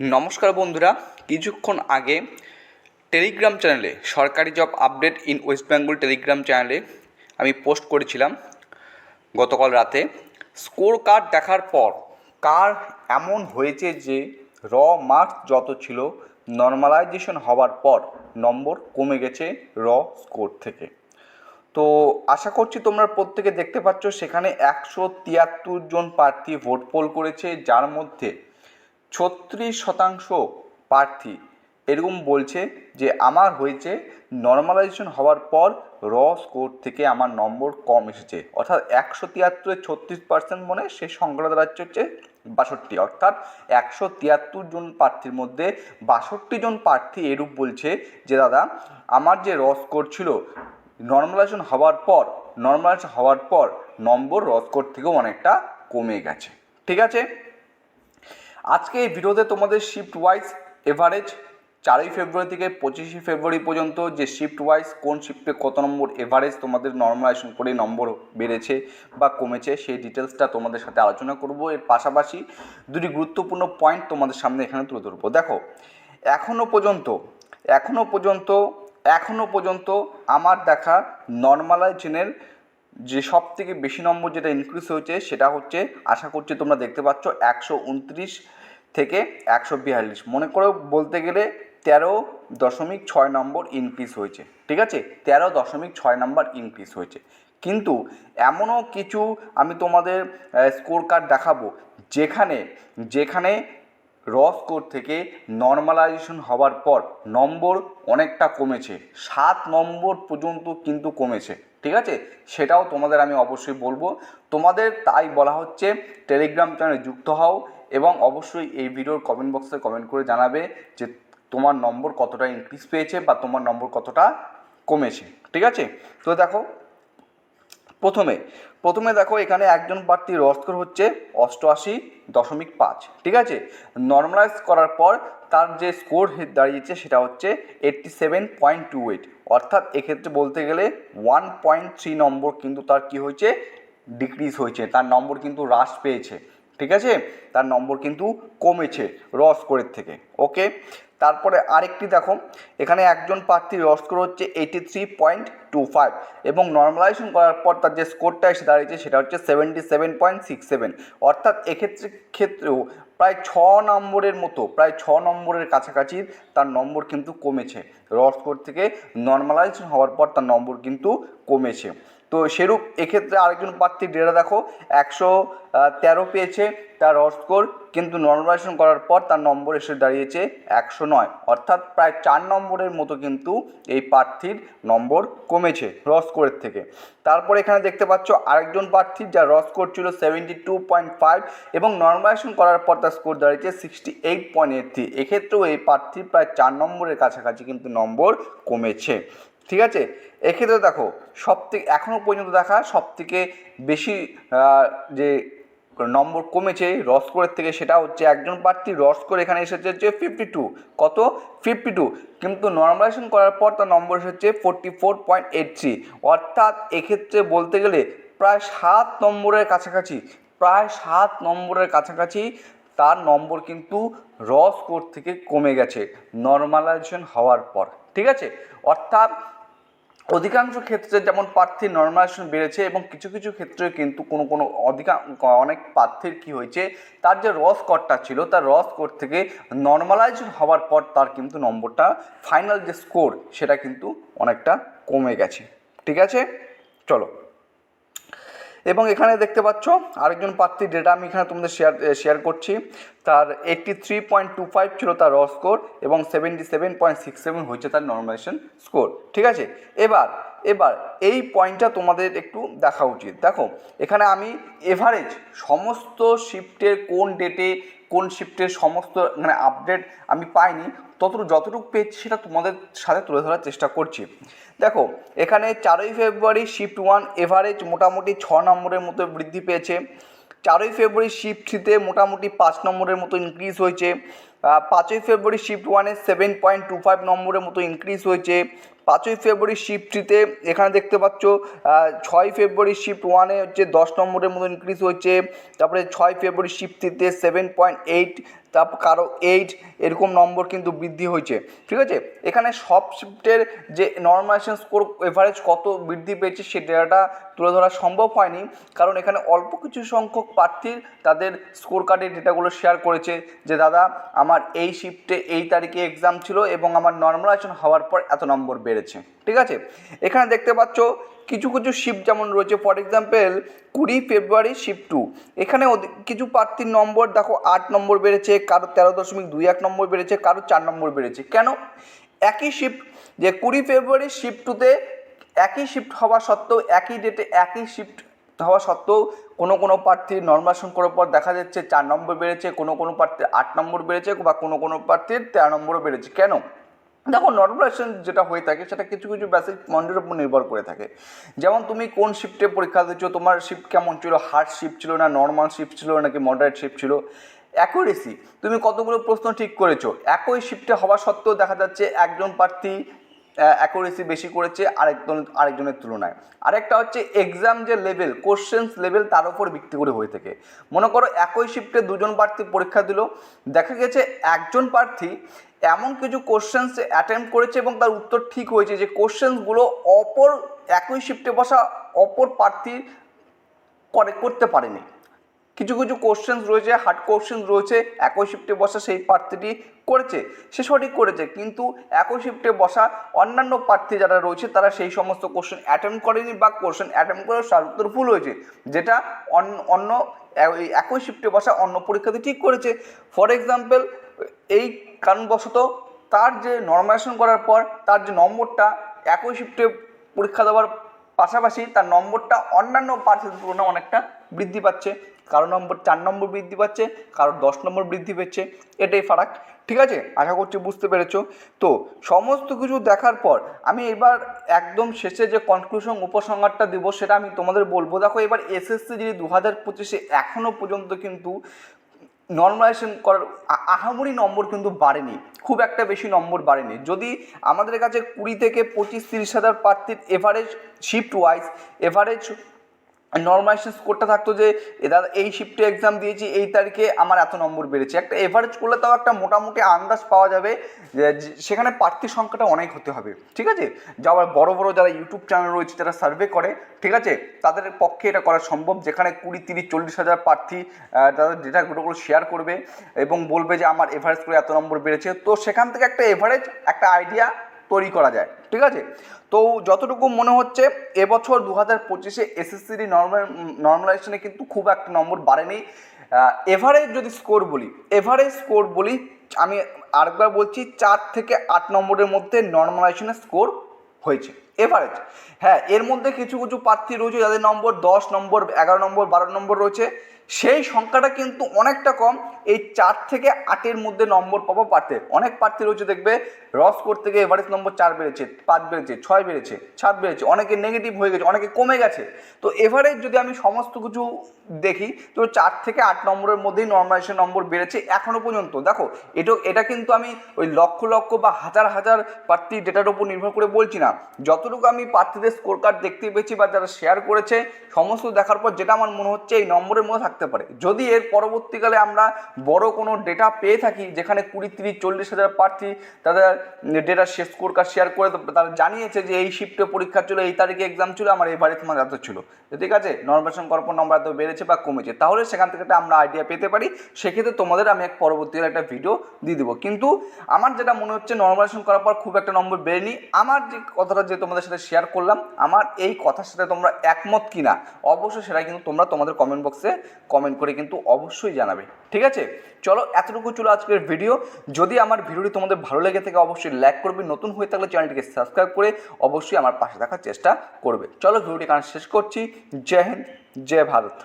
নমস্কার বন্ধুরা, কিছুক্ষণ আগে টেলিগ্রাম চ্যানেলে সরকারি job update in West Bengal Telegram চ্যানেলে আমি পোস্ট করেছিলাম গতকাল রাতে। স্কোর কার্ড দেখার পর কার এমন হয়েছে যে র মার্কস যত ছিল নর্মালাইজেশন হওয়ার পর নম্বর কমে গেছে র স্কোর থেকে। তো আশা করছি তোমরা প্রত্যেকে দেখতে পাচ্ছ, সেখানে একশো তিয়াত্তর জন প্রার্থী ভোট পোল করেছে, যার মধ্যে ছত্রিশ শতাংশ প্রার্থী এরকম বলছে যে আমার হয়েছে নর্মালাইজেশন হওয়ার পর র স্কোর থেকে আমার নম্বর কম এসেছে। অর্থাৎ একশো তিয়াত্তরে ছত্রিশ পার্সেন্ট মনে সে সংখ্যাটা দাঁড়াচ্ছে হচ্ছে বাষট্টি। অর্থাৎ একশো তিয়াত্তর জন প্রার্থীর মধ্যে বাষট্টি জন প্রার্থী এরূপ বলছে যে, দাদা, আমার যে র স্কোর ছিল নর্মালাইজেশন হওয়ার পর নর্মালাইজেশন হওয়ার পর, নম্বর র স্কোর থেকেও অনেকটা কমে গেছে। ঠিক আছে? আজকে এই ভিডিওতে তোমাদের শিফট ওয়াইজ এভারেজ চারই ফেব্রুয়ারি থেকে পঁচিশে ফেব্রুয়ারি পর্যন্ত যে শিফট ওয়াইজ কোন শিফটে কত নম্বর এভারেজ তোমাদের নর্মালাইজেশন করে নম্বর বেড়েছে বা কমেছে, সেই ডিটেলসটা তোমাদের সাথে আলোচনা করব। এর পাশাপাশি দুটি গুরুত্বপূর্ণ পয়েন্ট তোমাদের সামনে এখানে তুলে ধরবো। দেখো এখনও পর্যন্ত এখনও পর্যন্ত এখনও পর্যন্ত আমার দেখা নর্মালাইজেশনের যে সব থেকে বেশি নম্বর যেটা ইনক্রিজ হয়েছে সেটা হচ্ছে, আশা করছি তোমরা দেখতে পাচ্ছ, একশো উনত্রিশ থেকে একশো বিয়াল্লিশ। মনে করে বলতে গেলে তেরো দশমিক ছয় নম্বর ইনক্রিজ হয়েছে, ঠিক আছে? তেরো দশমিক ছয় নম্বর ইনক্রিজ হয়েছে। কিন্তু এমনও কিছু আমি তোমাদের স্কোর কার্ড দেখাবো, যেখানে যেখানে র স্কোর থেকে নর্মালাইজেশন হওয়ার পর নম্বর অনেকটা কমেছে। সাত নম্বর পর্যন্ত কিন্তু কমেছে, ঠিক আছে? সেটাও তোমাদের আমি অবশ্যই বলব। তোমাদের তাই বলা হচ্ছে টেলিগ্রাম চ্যানেলে যুক্ত হও এবং অবশ্যই এই ভিডিওর কমেন্ট বক্সে কমেন্ট করে জানাবে যে তোমার নম্বর কতটা ইনক্রিজ পেয়েছে বা তোমার নম্বর কতটা কমেছে, ঠিক আছে? তো দেখো, প্রথমে প্রথমে দেখো এখানে একজন প্রার্থীর রস্কর হচ্ছে অষ্টআশি দশমিক পাঁচ, ঠিক আছে? নর্মালাইজ করার পর তার যে স্কোর দাঁড়িয়েছে সেটা হচ্ছে eighty seven point two eight অর্থাৎ এক্ষেত্রে বলতে গেলে ওয়ান পয়েন্ট থ্রি নম্বর কিন্তু তার কী হয়েছে? ডিক্রিজ হয়েছে, তার নম্বর কিন্তু হ্রাস পেয়েছে। ঠিক আছে? তার নম্বর কিন্তু কমেছে র স্কোরের থেকে, ওকে? তারপরে আরেকটি দেখো, এখানে একজন প্রার্থীর র স্কোর হচ্ছে eighty three point two five এবং নর্মালাইজেশন করার পর তার যে স্কোরটা এসে দাঁড়িয়েছে সেটা হচ্ছে seventy seven point six seven অর্থাৎ এক্ষেত্রে, ক্ষেত্রেও প্রায় ছ নম্বরের মতো, প্রায় ছ নম্বরের কাছাকাছি তার নম্বর কিন্তু কমেছে। র স্কোর থেকে নর্মালাইজেশন হওয়ার পর তার নম্বর কিন্তু কমেছে। তো সেরূপ এক্ষেত্রে আরেকজন প্রার্থীর ডেটা দেখো, একশো তেরো পেয়েছে তার স্কোর কিন্তু নর্মালাইজেশন করার পর তার নম্বর এসে দাঁড়িয়েছে একশো নয়। অর্থাৎ প্রায় চার নম্বরের মতো কিন্তু এই প্রার্থীর নম্বর কমেছে স্কোরের থেকে। তারপর এখানে দেখতে পাচ্ছ আরেকজন প্রার্থীর যার স্কোর ছিল সেভেন্টি টু পয়েন্ট ফাইভ এবং নর্মালাইজেশন করার পর তার স্কোর দাঁড়িয়েছে sixty eight point eight three এক্ষেত্রেও এই প্রার্থীর প্রায় চার নম্বরের কাছাকাছি কিন্তু নম্বর কমেছে। ঠিক আছে? এক্ষেত্রে দেখো সব থেকে এখনও পর্যন্ত দেখা সব থেকে বেশি যে নম্বর কমেছে রস্কোরের থেকে সেটা হচ্ছে একজন প্রার্থী রস্কোর এখানে এসেছে হচ্ছে ফিফটি টু কত? ফিফটি টু কিন্তু নর্মালাইজেশন করার পর তার নম্বর এসেছে forty four point eight three অর্থাৎ এক্ষেত্রে বলতে গেলে প্রায় সাত নম্বরের কাছাকাছি, প্রায় সাত নম্বরের কাছাকাছি তার নম্বর কিন্তু র স্কোর থেকে কমে গেছে নর্মালাইজেশন হওয়ার পর। ঠিক আছে? অর্থাৎ অধিকাংশ ক্ষেত্রে যেমন প্রার্থীর নর্মালাইজেশন বেড়েছে এবং কিছু কিছু ক্ষেত্রে কিন্তু কোনো কোনো অধিকা, অনেক প্রার্থীর কী হয়েছে, তার যে রস স্কোরটা ছিল, তার রস কোড থেকে নর্মালাইজেশন হওয়ার পর তার কিন্তু নম্বরটা ফাইনাল যে স্কোর সেটা কিন্তু অনেকটা কমে গেছে। ঠিক আছে? চলো। এবং এখানে দেখতে পাচ্ছ আরেকজন প্রার্থীর ডেটা আমি এখানে তোমাদের শেয়ার শেয়ার করছি। তার eighty three point two five ছিল তার র স্কোর এবং seventy seven point six seven হয়েছে তার নর্মালাইজেশন স্কোর ঠিক আছে? এবার এবার এই পয়েন্টটা তোমাদের একটু দেখা উচিত। দেখো, এখানে আমি এভারেজ সমস্ত শিফটের কোন ডেটে কোন শিফটের সমস্ত মানে আপডেট আমি পাইনি, ততটুকু যতটুকু পেয়েছি সেটা তোমাদের সাথে তুলে ধরার চেষ্টা করছি। দেখো, এখানে চারই ফেব্রুয়ারি শিফট ওয়ান এভারেজ মোটামুটি ছ নম্বরের মতো বৃদ্ধি পেয়েছে। চারই ফেব্রুয়ারি শিফট থ্রিতে মোটামুটি পাঁচ নম্বরের মতো ইনক্রিজ হয়েছে। পাঁচই ফেব্রুয়ারি শিফট ওয়ানে সেভেন পয়েন্ট টু ফাইভ নম্বরের মতো ইনক্রিজ হয়েছে। পাঁচই ফেব্রুয়ারি শিফট থ্রিতে এখানে দেখতে পাচ্ছ ছয় ফেব্রুয়ারি শিফট ওয়ানে হচ্ছে দশ নম্বরের মতো ইনক্রিজ হয়েছে। তারপরে ছয় ফেব্রুয়ারি শিফট থ্রিতে সেভেন পয়েন্ট এইট তারপর কারও এইট এরকম নম্বর কিন্তু বৃদ্ধি হয়েছে। ঠিক আছে? এখানে সব শিফটের যে নর্মালাইজেশন স্কোর এভারেজ কত বৃদ্ধি পেয়েছে সে ডেটাটা তুলে ধরা সম্ভব হয়নি। কারণ এখানে অল্প কিছু সংখ্যক প্রার্থীর তাদের স্কোর কার্ডের ডেটাগুলো শেয়ার করেছে যে, দাদা আমার এই শিফটে এই তারিখে এক্সাম ছিল এবং আমার নর্মালাইজেশন হওয়ার পর এত নম্বর বেড়েছে। ঠিক আছে? এখানে দেখতে পাচ্ছ, কিছু কিছু শিফট যেমন রয়েছে। ফর এক্সাম্পল কুড়ি ফেব্রুয়ারি শিফট টু এখানে কিছু প্রার্থীর নম্বর, দেখো আট নম্বর বেড়েছে, কারও তেরো দশমিক দুই এক নম্বর বেড়েছে, কারও চার নম্বর বেড়েছে। কেন? একই শিফট যে কুড়ি ফেব্রুয়ারি শিফট টুতে একই শিফট হওয়া সত্ত্বেও একই ডেটে একই শিফট হওয়া সত্ত্বেও কোনো কোনো প্রার্থীর নর্মালাইজেশন করার পর দেখা যাচ্ছে চার নম্বর বেড়েছে, কোনো কোনো প্রার্থীর আট নম্বর বেড়েছে বা কোনো কোনো প্রার্থীর তেরো নম্বরও বেড়েছে। কেন? দেখো নর্মালাইজেশন যেটা হয়ে থাকে সেটা কিছু কিছু বেসিক পয়েন্টের উপর নির্ভর করে থাকে। যেমন তুমি কোন শিফটে পরীক্ষা দিচ্ছ, তোমার শিফট কেমন ছিল? হার্ড শিফট ছিল না নর্মাল শিফট ছিল নাকি মডারেট শিফট ছিল? অ্যাকুরেসি তুমি কতগুলো প্রশ্ন ঠিক করেছ? একই শিফটে হওয়া সত্ত্বেও দেখা যাচ্ছে একজন প্রার্থী অ্যাকুরেসি বেশি করেছে আরেকজন, আরেকজনের তুলনায়। আরেকটা হচ্ছে এক্সাম যে লেভেল কোশ্চেন্স লেভেল তার উপর ভিত্তি করে হয়ে থাকে। মনে করো একই শিফটে দুজন প্রার্থী পরীক্ষা দিল, দেখা গেছে একজন প্রার্থী এমন কিছু কোশ্চেন্স অ্যাটেম্প করেছে এবং তার উত্তর ঠিক হয়েছে যে কোশ্চেন্সগুলো অপর একই শিফটে বসা অপর প্রার্থী করে, করতে পারেনি। কিছু কিছু কোশ্চেন্স রয়েছে হার্ড কোশ্চেন্স রয়েছে, একই শিফটে বসা সেই প্রার্থীটি করেছে, সে সঠিক করেছে, কিন্তু একই শিফটে বসা অন্যান্য প্রার্থী যারা রয়েছে, তারা সেই সমস্ত কোশ্চেন অ্যাটেম্প করেনি বা কোশ্চেন অ্যাটেম্প করে তার উত্তর ভুল হয়েছে, যেটা অন্য অন্য একই শিফটে বসা অন্য পরীক্ষাতে ঠিক করেছে। ফর এক্সাম্পল এই কারণবশত তার যে নর্মালাইজেশন করার পর, তার যে নম্বরটা একই শিফটে পরীক্ষা দেওয়ার পাশাপাশি তার নম্বরটা অন্যান্য প্রার্থীদের তুলনায় অনেকটা বৃদ্ধি পাচ্ছে। কারও নম্বর চার নম্বর বৃদ্ধি পাচ্ছে কারোর দশ নম্বর বৃদ্ধি পাচ্ছে এটাই ফারাক। ঠিক আছে? আশা করছি বুঝতে পেরেছ। তো সমস্ত কিছু দেখার পর আমি এবার একদম শেষে যে কনক্লুশন উপসংহারটা দেব, সেটা আমি তোমাদের বলব। দেখো, এবার এসএসসি যদি দু হাজার পঁচিশে এখনও পর্যন্ত কিন্তু নর্মালাইজেশন করার আহামরি নম্বর কিন্তু বাড়েনি। খুব একটা বেশি নম্বর বাড়েনি। যদি আমাদের কাছে কুড়ি থেকে পঁচিশ তিরিশ হাজার প্রার্থীর average shift wise average normalization স্কোরটা থাকতো যে দাদা, এই শিফটে এক্সাম দিয়েছি, এই তারিখে আমার এত নম্বর বেড়েছে। একটা এভারেজ করলে তাও একটা মোটামুটি আন্দাজ পাওয়া যাবে সেখানে প্রার্থীর সংখ্যাটা অনেক হতে হবে। ঠিক আছে? যাওয়ার বড় বড় যারা ইউটিউব চ্যানেল রয়েছে, যারা সার্ভে করে, ঠিক আছে? তাদের পক্ষে এটা করা সম্ভব। যেখানে কুড়ি, তিরিশ, চল্লিশ হাজার প্রার্থী তাদের ডেটাগুলো শেয়ার করবে এবং বলবে যে, আমার এভারেজ করে এত নম্বর বেড়েছে। তো সেখান থেকে একটা এভারেজ একটা আইডিয়া তৈরি করা যায়, ঠিক আছে? তো যতটুকু মনে হচ্ছে, এবছর দু হাজার পঁচিশে এসএসসির নর্মাল নর্মালাইজেশনে কিন্তু খুব একটা নম্বর বাড়েনি। এভারেজ যদি স্কোর বলি এভারেজ স্কোর বলি, আমি আরেকবার বলছি, চার থেকে আট নম্বরের মধ্যে নর্মালাইজেশনের স্কোর হয়েছে এভারেজ হ্যাঁ এর মধ্যে কিছু কিছু প্রার্থী রয়েছে যাদের নম্বর দশ, নম্বর এগারো, নম্বর বারো, নম্বর রয়েছে। সেই সংখ্যাটা কিন্তু অনেকটা কম। এই চার থেকে আটের মধ্যে নম্বর পাবো প্রার্থী অনেক প্রার্থী রয়েছে দেখবে, রস করতে গিয়ে এভারেজ নম্বর চার বেড়েছে, পাঁচ বেড়েছে, ছয় বেড়েছে, সাত বেড়েছে, অনেকে নেগেটিভ হয়ে গেছে, অনেকে কমে গেছে। তো এভারেজ যদি আমি সমস্ত কিছু দেখি, তো চার থেকে আট নম্বরের মধ্যেই নর্মালাইজেশন নম্বর বেড়েছে এখনও পর্যন্ত। দেখো, এটা এটা কিন্তু আমি ওই লক্ষ লক্ষ বা হাজার হাজার প্রার্থী ডেটার উপর নির্ভর করে বলছি না। যতটুকু আমি প্রার্থীদের স্কোর কার্ড দেখতে পেয়েছি বা যারা শেয়ার করেছে, সমস্ত দেখার পর যেটা আমার মনে হচ্ছে এই নম্বরের মধ্যে থাকতে পারে। যদি এর পরবর্তীকালে আমরা বড় কোনো ডেটা পেয়ে থাকি, যেখানে কুড়ি, তিরিশ, চল্লিশ হাজার প্রার্থী তাদের ডেটা শেষ কার্ড শেয়ার করে তারা জানিয়েছে যে এই শিফটে পরীক্ষা ছিল, এই তারিখে এক্সাম ছিল, আমার এবারে তোমার এত ছিল। ঠিক আছে নর্মেশন করার নম্বর এত বেড়েছে বা কমেছে, তাহলে সেখান থেকে আমরা আইডিয়া পেতে পারি। সেক্ষেত্রে তোমাদের আমি এক পরবর্তীকালে একটা ভিডিও দিয়ে দেবো। কিন্তু আমার যেটা মনে হচ্ছে নর্মালাইজেশন করার পর খুব একটা নম্বর বেড়েনি। আমার যে কথাটা যে তোমাদের সাথে শেয়ার করলাম, আমার এই কথার সাথে তোমরা একমত কিনা, অবশ্যই সেটা কিন্তু তোমরা তোমাদের কমেন্ট বক্সে কমেন্ট করে কিন্তু অবশ্যই জানাবে। ঠিক আছে? চলো, এতটুকু চলো আজকের ভিডিও যদি আমার ভিডিওটি তোমাদের ভালো লেগে থাকে, অবশ্যই লাইক করবে। নতুন হয়ে থাকলে চ্যানেলটিকে সাবস্ক্রাইব করে অবশ্যই আমার পাশে থাকার চেষ্টা করবে। চলো ভিডিওটি কারণ শেষ করছি। জয় হিন্দ, জয় ভারত।